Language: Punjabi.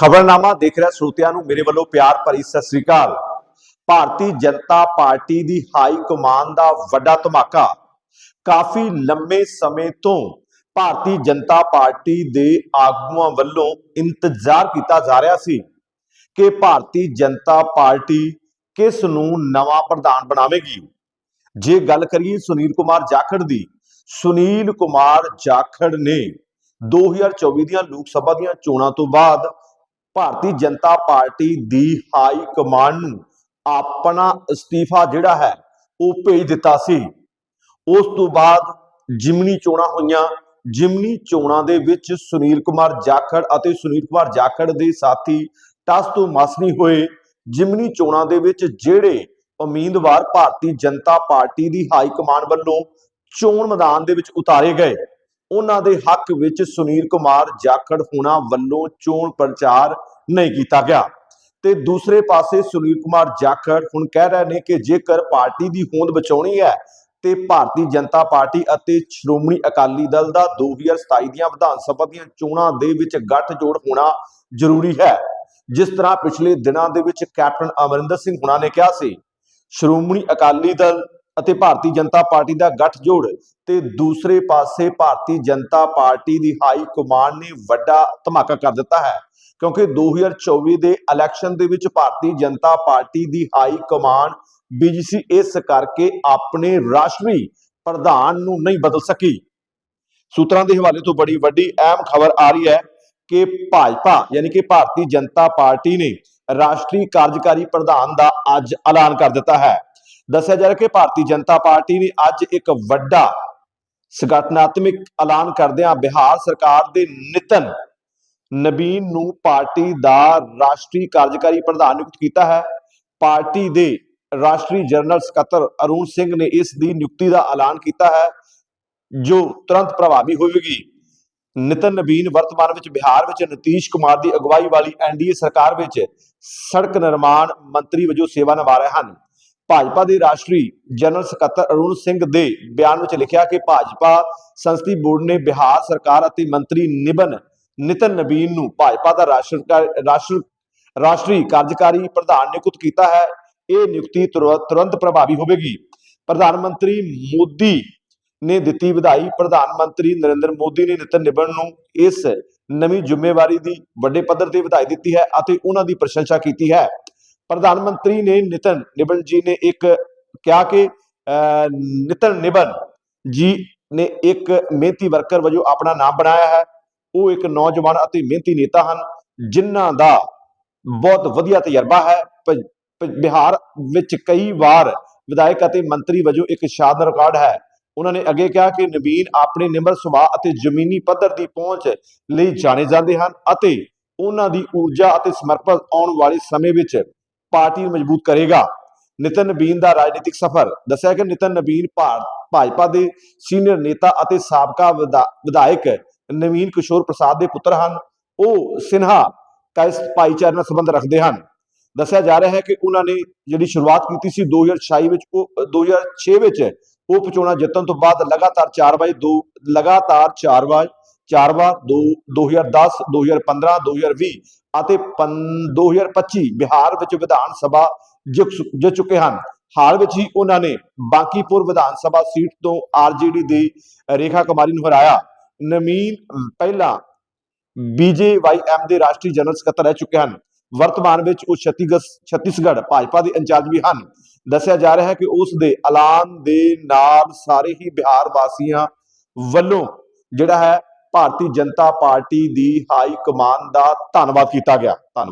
ਖਬਰਨਾਮਾ ਦੇਖ ਰਿਹਾ ਸਰੋਤਿਆਂ ਨੂੰ ਮੇਰੇ ਵੱਲੋਂ ਪਿਆਰ ਭਰੀ ਸਤਿ ਸ੍ਰੀ ਅਕਾਲ। ਭਾਰਤੀ ਜਨਤਾ ਪਾਰਟੀ ਦੀ ਹਾਈ ਕਮਾਨ ਦਾ ਵੱਡਾ ਧਮਾਕਾ। ਕਾਫੀ ਲੰਮੇ ਸਮੇਂ ਤੋਂ ਭਾਰਤੀ ਜਨਤਾ ਪਾਰਟੀ ਦੇ ਆਗੂਆਂ ਵੱਲੋਂ ਇੰਤਜ਼ਾਰ ਕੀਤਾ ਜਾ ਰਿਹਾ ਸੀ ਕਿ ਭਾਰਤੀ ਜਨਤਾ ਪਾਰਟੀ ਕਿਸ ਨੂੰ ਨਵਾਂ ਪ੍ਰਧਾਨ ਬਣਾਵੇਗੀ। ਜੇ ਗੱਲ ਕਰੀਏ ਸੁਨੀਲ ਕੁਮਾਰ ਜਾਖੜ ਦੀ, ਸੁਨੀਲ ਕੁਮਾਰ ਜਾਖੜ ਨੇ 2024 ਦੀਆਂ ਲੋਕ ਸਭਾ ਦੀਆਂ ਚੋਣਾਂ ਤੋਂ ਬਾਅਦ ਭਾਰਤੀ ਜਨਤਾ ਪਾਰਟੀ ਦੀ ਹਾਈ ਕਮਾਂਡ ਨੂੰ ਆਪਣਾ ਅਸਤੀਫਾ ਜਿਹੜਾ ਹੈ, ਉਹ ਭੇਜ ਦਿੱਤਾ ਸੀ। ਉਸ ਤੋਂ ਬਾਅਦ ਜਿਮਨੀ ਚੋਣਾਂ ਹੋਈਆਂ। ਜਿਮਨੀ ਚੋਣਾਂ ਦੇ ਵਿੱਚ ਸੁਨੀਲ ਕੁਮਾਰ ਜਾਖੜ ਅਤੇ ਸੁਨੀਲ ਕੁਮਾਰ ਜਾਖੜ ਦੇ ਸਾਥੀ ਟਸ ਤੋਂ ਮਾਸਨੀ ਹੋਏ। ਜਿਮਨੀ ਚੋਣਾਂ ਦੇ ਵਿੱਚ ਜਿਹੜੇ ਉਮੀਦਵਾਰ ਭਾਰਤੀ ਜਨਤਾ ਪਾਰਟੀ ਦੀ ਹਾਈ ਕਮਾਂਡ ਵੱਲੋਂ ਚੋਣ ਮੈਦਾਨ ਦੇ ਵਿੱਚ ਉਤਾਰੇ ਗਏ। ਉਹਨਾਂ ਦੇ ਹੱਕ ਵਿੱਚ ਸੁਨੀਲ ਕੁਮਾਰ ਜਾਖੜ ਹੁਣਾ ਵੱਲੋਂ ਚੋਣ ਪ੍ਰਚਾਰ ਨਹੀਂ ਕੀਤਾ ਗਿਆ। ਤੇ ਦੂਸਰੇ ਪਾਸੇ ਸੁਨੀਲ ਕੁਮਾਰ ਜਾਖੜ ਹੁਣ ਕਹਿ ਰਹੇ ਨੇ ਕਿ ਜੇਕਰ ਪਾਰਟੀ ਦੀ ਹੋਂਦ ਬਚਾਉਣੀ ਹੈ ਤੇ ਭਾਰਤੀ ਜਨਤਾ ਪਾਰਟੀ ਅਤੇ ਸ਼੍ਰੋਮਣੀ ਅਕਾਲੀ ਦਲ ਦਾ 2027 ਦੀਆਂ ਵਿਧਾਨ ਸਭਾ ਦੀਆਂ ਚੋਣਾਂ ਦੇ ਵਿੱਚ ਗੱਠਜੋੜ ਹੋਣਾ ਜ਼ਰੂਰੀ ਹੈ। ਜਿਸ ਤਰ੍ਹਾਂ ਪਿਛਲੇ ਦਿਨਾਂ ਦੇ ਵਿੱਚ ਕੈਪਟਨ ਅਮਰਿੰਦਰ ਸਿੰਘ ਹੁਣਾ ਨੇ ਕਿਹਾ ਸੀ, ਸ਼੍ਰੋਮਣੀ ਅਕਾਲੀ ਦਲ ਅਤੇ ਭਾਰਤੀ ਜਨਤਾ ਪਾਰਟੀ ਦਾ ਗੱਠਜੋੜ ਤੇ ਦੂਸਰੇ ਪਾਸੇ ਭਾਰਤੀ ਜਨਤਾ ਪਾਰਟੀ ਦੀ ਹਾਈ ਕਮਾਂਡ ਨੇ ਵੱਡਾ ਧਮਾਕਾ ਕਰ ਦਿੱਤਾ ਹੈ। ਕਿਉਂਕਿ 2024 ਦੇ ਇਲੈਕਸ਼ਨ ਦੇ ਵਿੱਚ ਭਾਰਤੀ ਜਨਤਾ ਪਾਰਟੀ ਦੀ ਹਾਈ ਕਮਾਂਡ ਬੀਜੀਸੀ ਇਸ ਕਰਕੇ ਆਪਣੇ ਰਾਸ਼ਟਰੀ ਪ੍ਰਧਾਨ ਨੂੰ ਨਹੀਂ ਬਦਲ ਸਕੀ। ਸੂਤਰਾਂ ਦੇ ਹਵਾਲੇ ਤੋਂ ਬੜੀ ਵੱਡੀ ਅਹਿਮ ਖਬਰ ਆ ਰਹੀ ਹੈ ਕਿ ਭਾਜਪਾ ਯਾਨੀ ਕਿ ਭਾਰਤੀ ਜਨਤਾ ਪਾਰਟੀ ਨੇ ਰਾਸ਼ਟਰੀ ਕਾਰਜਕਾਰੀ ਪ੍ਰਧਾਨ ਦਾ ਅੱਜ ਐਲਾਨ ਕਰ ਦਿੱਤਾ ਹੈ। ਦੱਸਿਆ ਜਾ ਰਿਹਾ ਕਿ ਭਾਰਤੀ ਜਨਤਾ ਪਾਰਟੀ ਨੇ ਅੱਜ ਇੱਕ ਵੱਡਾ ਸੰਗਠਨਾਤਮਕ ਐਲਾਨ ਕਰਦਿਆਂ ਬਿਹਾਰ ਸਰਕਾਰ ਦੇ ਨਿਤਨ ਨਬੀਨ ਨੂੰ ਪਾਰਟੀ ਦਾ ਰਾਸ਼ਟਰੀ ਕਾਰਜਕਾਰੀ ਪ੍ਰਧਾਨ ਨਿਯੁਕਤ ਕੀਤਾ ਹੈ। ਪਾਰਟੀ ਦੇ ਰਾਸ਼ਟਰੀ ਜਨਰਲ ਸਕੱਤਰ ਅਰੁਣ ਸਿੰਘ ਨੇ ਇਸ ਦੀ ਨਿਯੁਕਤੀ ਦਾ ਐਲਾਨ ਕੀਤਾ ਹੈ, ਜੋ ਤੁਰੰਤ ਪ੍ਰਭਾਵੀ ਹੋਵੇਗੀ। ਨਿਤਨ ਨਬੀਨ ਵਰਤਮਾਨ ਵਿੱਚ ਬਿਹਾਰ ਵਿੱਚ ਨਤੀਸ਼ ਕੁਮਾਰ ਦੀ ਅਗਵਾਈ ਵਾਲੀ ਐਨਡੀਏ ਸਰਕਾਰ ਵਿੱਚ ਸੜਕ ਨਿਰਮਾਣ ਮੰਤਰੀ ਵਜੋਂ ਸੇਵਾ ਨਿਭਾ ਰਹੇ ਹਨ। ਭਾਜਪਾ ਦੇ ਰਾਸ਼ਟਰੀ ਜਨਰਲ ਸਕੱਤਰ ਅਰੁਣ ਸਿੰਘ ਦੇ ਬਿਆਨ ਵਿੱਚ ਲਿਖਿਆ ਕਿ ਭਾਜਪਾ ਸੰਸਦੀ ਬੋਰਡ ਨੇ ਬਿਹਾਰ ਸਰਕਾਰ ਅਤੇ ਮੰਤਰੀ ਨਿਬਨ ਨਿਤਨ ਨਬੀਨ ਨੂੰ ਭਾਜਪਾ ਦਾ ਰਾਸ਼ਟਰ ਰਾਸ਼ਟਰ ਰਾਸ਼ਟਰੀ ਕਾਰਜਕਾਰੀ ਪ੍ਰਧਾਨ ਨਿਯੁਕਤ ਕੀਤਾ ਹੈ। ਇਹ ਨਿਯੁਕਤੀ ਤੁਰ- ਤੁਰੰਤ ਪ੍ਰਭਾਵੀ ਹੋਵੇਗੀ। ਪ੍ਰਧਾਨ ਮੰਤਰੀ ਮੋਦੀ ਨੇ ਦਿੱਤੀ ਵਧਾਈ। ਪ੍ਰਧਾਨ ਮੰਤਰੀ ਨਰਿੰਦਰ ਮੋਦੀ ਨੇ ਨਿਤਨ ਨਿਬਨ ਨੂੰ ਇਸ ਨਵੀਂ ਜ਼ਿੰਮੇਵਾਰੀ ਦੀ ਵੱਡੇ ਪੱਧਰ ਤੇ ਵਧਾਈ ਦਿੱਤੀ ਹੈ ਅਤੇ ਉਹਨਾਂ ਦੀ ਪ੍ਰਸ਼ੰਸਾ ਕੀਤੀ ਹੈ। ਪ੍ਰਧਾਨ ਮੰਤਰੀ ਨੇ ਨਿਤਨ ਨਿਬਨ ਜੀ ਨੇ ਇੱਕ ਕਿਹਾ ਕਿ ਨਿਤਨ ਨਿਬਲ ਜੀ ਨੇ ਇੱਕ ਮਿਹਨਤੀ ਵਰਕਰ ਵਜੋਂ ਆਪਣਾ ਨਾਮ ਬਣਾਇਆ ਹੈ। ਉਹ ਇੱਕ ਨੌਜਵਾਨ ਅਤੇ ਮਿਹਨਤੀ ਨੇਤਾ ਹਨ, ਜਿਨ੍ਹਾਂ ਦਾ ਬਹੁਤ ਵਧੀਆ ਤਜਰਬਾ ਹੈ। ਬਿਹਾਰ ਵਿੱਚ ਕਈ ਵਾਰ ਵਿਧਾਇਕ ਅਤੇ ਮੰਤਰੀ ਵਜੋਂ ਇੱਕ ਸ਼ਾਨਦਾਰ ਰਿਕਾਰਡ ਹੈ। ਉਹਨਾਂ ਨੇ ਅੱਗੇ ਕਿਹਾ ਕਿ ਨਵੀਨ ਆਪਣੇ ਨਿਮਰ ਸੁਭਾਅ ਅਤੇ ਜ਼ਮੀਨੀ ਪੱਧਰ ਦੀ ਪਹੁੰਚ ਲਈ ਜਾਣੇ ਜਾਂਦੇ ਹਨ ਅਤੇ ਉਹਨਾਂ ਦੀ ਊਰਜਾ ਅਤੇ ਸਮਰਪਣ ਆਉਣ ਵਾਲੇ ਸਮੇਂ ਵਿੱਚ ਪਾਰਟੀ ਨੂੰ ਮਜ਼ਬੂਤ ਕਰੇਗਾ। ਨਿਤਨ ਨਬੀਨ ਦਾ ਰਾਜਨੀਤਿਕ ਸਫ਼ਰ। ਦੱਸਿਆ ਕਿ ਨਿਤਨ ਨਬੀਨ ਭਾਜਪਾ ਦੇ ਸੀਨੀਅਰ ਨੇਤਾ ਅਤੇ ਸਾਬਕਾ ਵਿਧਾਇਕ ਨਵੀਨ ਕਿਸ਼ੋਰ ਪ੍ਰਸਾਦ ਦੇ ਪੁੱਤਰ ਹਨ। ਉਹ ਸਿਨਹਾ ਕਾਇਸ ਭਾਈਚਾਰੇ ਨਾਲ ਸੰਬੰਧ ਰੱਖਦੇ ਹਨ। ਦੱਸਿਆ ਜਾ ਰਿਹਾ ਹੈ ਕਿ ਉਹਨਾਂ ਨੇ ਜਿਹੜੀ ਸ਼ੁਰੂਆਤ ਕੀਤੀ ਸੀ 2026 ਵਿੱਚ, ਉਹ 2006 ਵਿੱਚ ਉਪ ਚੋਣਾਂ ਜਿੱਤਣ ਤੋਂ ਬਾਅਦ ਲਗਾਤਾਰ 4 ਵਾਰ ਦੋ, ਲਗਾਤਾਰ 4 ਵਾਰ 4 ਵਾਰ ਦੋ 2010 2015 2020 ਅਤੇ ਪੰ- 2025 ਬਿਹਾਰ ਵਿੱਚ ਵਿਧਾਨ ਸਭਾ ਜਿੱਤ ਚੁੱਕੇ ਹਨ। ਹਾਲ ਵਿੱਚ ਹੀ ਉਹਨਾਂ ਨੇ ਬਾਂਕੀਪੁਰ ਵਿਧਾਨ ਸਭਾ ਸੀਟ ਤੋਂ ਆਰਜੇਡੀ ਦੀ ਰੇਖਾ ਕੁਮਾਰੀ ਨੂੰ ਹਰਾਇਆ। ਨਵੀਨ, ਪਹਿਲਾਂ ਬੀਜੇਵਾਈਐਮ ਦੇ ਰਾਸ਼ਟਰੀ ਜਨਰਲ ਸਕੱਤਰ ਰਹਿ ਚੁੱਕੇ ਹਨ। ਵਰਤਮਾਨ ਵਿੱਚ ਉਹ ਛੱਤੀਸਗੜ੍ਹ ਛੱਤੀਸਗੜ੍ਹ ਭਾਜਪਾ ਦੇ ਇੰਚਾਰਜ ਵੀ ਹਨ। ਦੱਸਿਆ ਜਾ ਰਿਹਾ ਹੈ ਕਿ ਉਸ ਦੇ ਐਲਾਨ ਦੇ ਨਾਲ ਸਾਰੇ ਹੀ ਬਿਹਾਰ ਵਾਸੀਆਂ ਵੱਲੋਂ ਜਿਹੜਾ ਹੈ ਭਾਰਤੀ ਜਨਤਾ ਪਾਰਟੀ ਦੀ ਹਾਈ ਕਮਾਨ ਦਾ ਧੰਨਵਾਦ ਕੀਤਾ ਗਿਆ। ਧੰਨਵਾਦ।